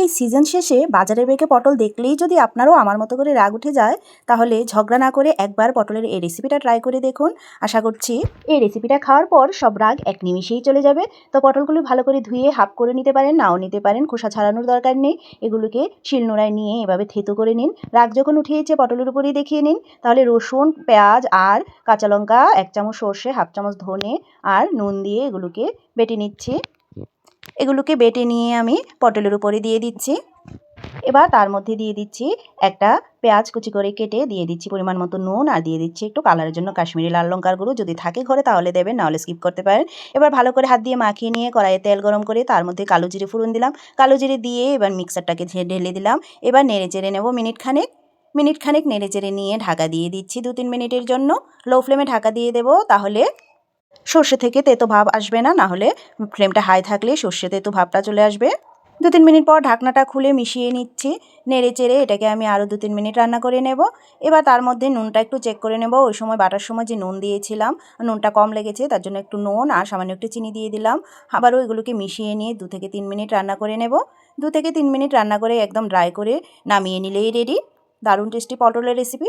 এই সিজন শেষে বাজারে বেঁকে পটল দেখলেই যদি আপনারও আমার মতো করে রাগ উঠে যায়, তাহলে ঝগড়া না করে একবার পটলের এই রেসিপিটা ট্রাই করে দেখুন। আশা করছি এই রেসিপিটা খাওয়ার পর সব রাগ এক নিমিষেই চলে যাবে। তো পটলগুলো ভালো করে ধুয়ে হাফ করে নিতে পারেন, নাও নিতে পারেন, খোসা ছাড়ানোর দরকার নেই। এগুলোকে শিলনোড়ায় নিয়ে এভাবে থেতো করে নিন। রাগ যখন উঠিয়েছে পটলের উপরেই দেখিয়ে নিন। তাহলে রসুন, পেঁয়াজ আর কাঁচা লঙ্কা, এক চামচ সর্ষে, হাফ চামচ ধনে আর নুন দিয়ে এগুলোকে বেটে নিচ্ছি। এগুলোকে বেটে নিয়ে আমি পটলের উপরে দিয়ে দিচ্ছি। এবার তার মধ্যে দিয়ে দিচ্ছি একটা পেঁয়াজ কুচি করে কেটে দিয়ে দিচ্ছি পরিমাণ মতো নুন আর দিয়ে দিচ্ছি একটু কালারের জন্য কাশ্মীরি লাল লঙ্কার গুঁড়ো। যদি থাকে ঘরে তাহলে দেবেন, নাহলে স্কিপ করতে পারেন। এবার ভালো করে হাত দিয়ে মাখিয়ে নিয়ে কড়াইয়ে তেল গরম করে তার মধ্যে কালো জিরে ফুরন দিলাম। কালো জিরে দিয়ে এবার মিক্সারটাকে ঢেলে দিলাম। এবার নেড়ে চেড়ে নেব মিনিট খানেক। মিনিট খানেক নেড়ে চেড়ে নিয়ে ঢাকা দিয়ে দিচ্ছি দু তিন মিনিটের জন্য। লো ফ্লেমে ঢাকা দিয়ে দেবো, তাহলে সর্ষে থেকে তেতো ভাব আসবে না না হলে ফ্লেমটা হাই থাকলে সর্ষে তেতো ভাবটা চলে আসবে। দু তিন মিনিট পর ঢাকনাটা খুলে মিশিয়ে নিচ্ছি, নেড়ে চেড়ে এটাকে আমি আরও দু তিন মিনিট রান্না করে নেব। এবার তার মধ্যে নুনটা একটু চেক করে নেব, ওই সময় বাটার সময় যে নুন দিয়েছিলাম, নুনটা কম লেগেছে, তার জন্য একটু নুন আর সামান্য একটু চিনি দিয়ে দিলাম। আবারও এগুলোকে মিশিয়ে নিয়ে দু থেকে তিন মিনিট রান্না করে নেব। দু থেকে তিন মিনিট রান্না করে একদম ড্রাই করে নামিয়ে নিলেই রেডি দারুণ টেস্টি পটলের রেসিপি